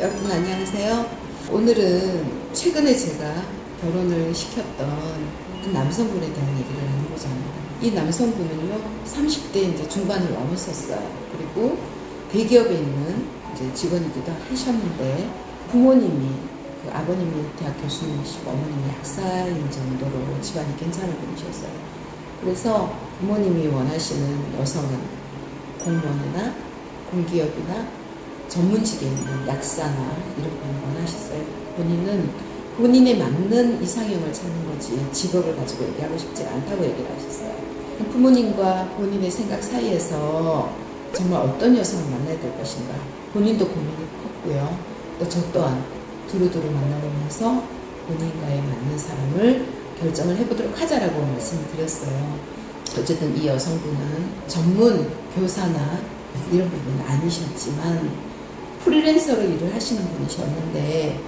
여러분 안녕하세요. 오늘은 최근에 제가 결혼을 시켰던 그 남성분에 대한 얘기를 나누고자 합니다. 이 남성분은요, 30대 이제 중반을 넘었었어요. 그리고 대기업에 있는 이제 직원이기도 하셨는데 부모님이 그 아버님이 대학 교수님이시고 어머님이 약사인 정도로 집안이 괜찮은 분이셨어요. 그래서 부모님이 원하시는 여성은 공무원이나 공기업이나 전문직에 있는 약사나 이런 분을 원하셨어요. 본인은 본인에 맞는 이상형을 찾는 거지 직업을 가지고 얘기하고 싶지 않다고 얘기를 하셨어요. 부모님과 본인의 생각 사이에서 정말 어떤 여성을 만나야 될 것인가 본인도 고민이 컸고요. 또 저 또한 두루두루 만나보면서 본인과에 맞는 사람을 결정을 해보도록 하자라고 말씀을 드렸어요. 어쨌든 이 여성분은 전문 교사나 이런 부분은 아니셨지만 프리랜서로 일을 하시는 분이셨는데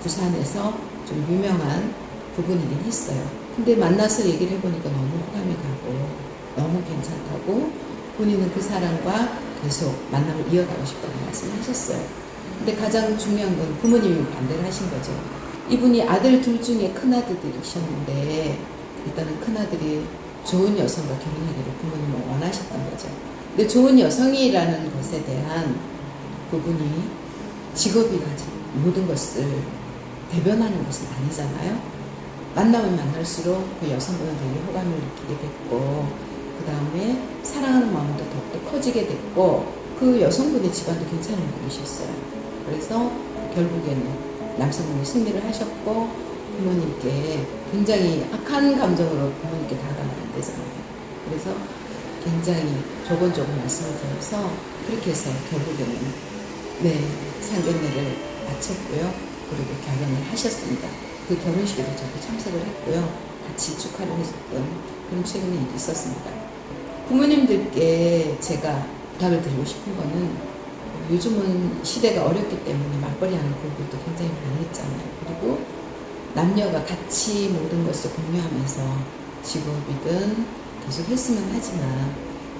부산에서 좀 유명한 부분이긴 했어요. 근데 만나서 얘기를 해보니까 너무 호감이 가고 너무 괜찮다고 본인은 그 사람과 계속 만남을 이어가고 싶다고 말씀하셨어요. 근데 가장 중요한 건 부모님이 반대를 하신 거죠. 이분이 아들 둘 중에 큰아들들이셨는데 일단은 큰아들이 좋은 여성과 결혼하기를 부모님은 원하셨던 거죠. 근데 좋은 여성이라는 것에 대한 부분이 직업이 가진 모든 것을 대변하는 것은 아니잖아요. 만나면 만날수록 그 여성분은 되게 호감을 느끼게 됐고, 그 다음에 사랑하는 마음도 더욱더 커지게 됐고, 그 여성분의 집안도 괜찮은 분이셨어요. 그래서 결국에는 남성분이 승리를 하셨고, 부모님께 굉장히 악한 감정으로 부모님께 다가가면 안 되잖아요. 그래서 굉장히 조곤조곤 말씀을 드려서 그렇게 해서 결국에는 네, 상견례를 마쳤고요. 그리고 결혼을 하셨습니다. 그 결혼식에도 저도 참석을 했고요. 같이 축하를 했었던 그런 일이 있었습니다. 부모님들께 제가 부탁을 드리고 싶은 거는 요즘은 시대가 어렵기 때문에 맞벌이 하는 부부도 굉장히 많이 있잖아요. 그리고 남녀가 같이 모든 것을 공유하면서 직업이든 계속 했으면 하지만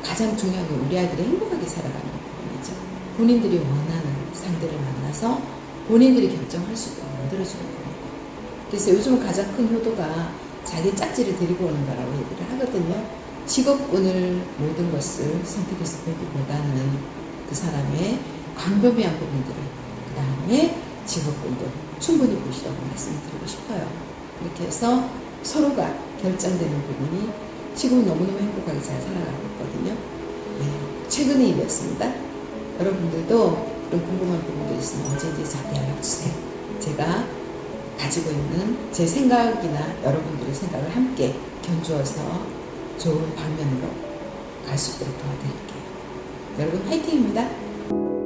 가장 중요한 건 우리 아이들이 행복하게 살아가는 부분이죠. 본인들이 원하는 상대를 만나서 본인들이 결정할 수 있도록 만들어주는 겁니다. 그래서 요즘 가장 큰 효도가 자기 짝지를 데리고 오는 거라고 얘기를 하거든요. 직업군을 모든 것을 선택해서 보기보다는 그 사람의 광범위한 부분들을 그 다음에 직업군도 충분히 보시라고 말씀드리고 싶어요. 그렇게 해서 서로가 결정되는 부분이 지금 너무너무 행복하게 잘 살아가고 있거든요. 네, 최근의 일이었습니다. 여러분들도 그런 궁금한 부분도 있으면 언제든지 저한테 연락주세요. 제가 가지고 있는 제 생각이나 여러분들의 생각을 함께 견주어서 좋은 방면으로 갈 수 있도록 도와드릴게요. 여러분 화이팅입니다.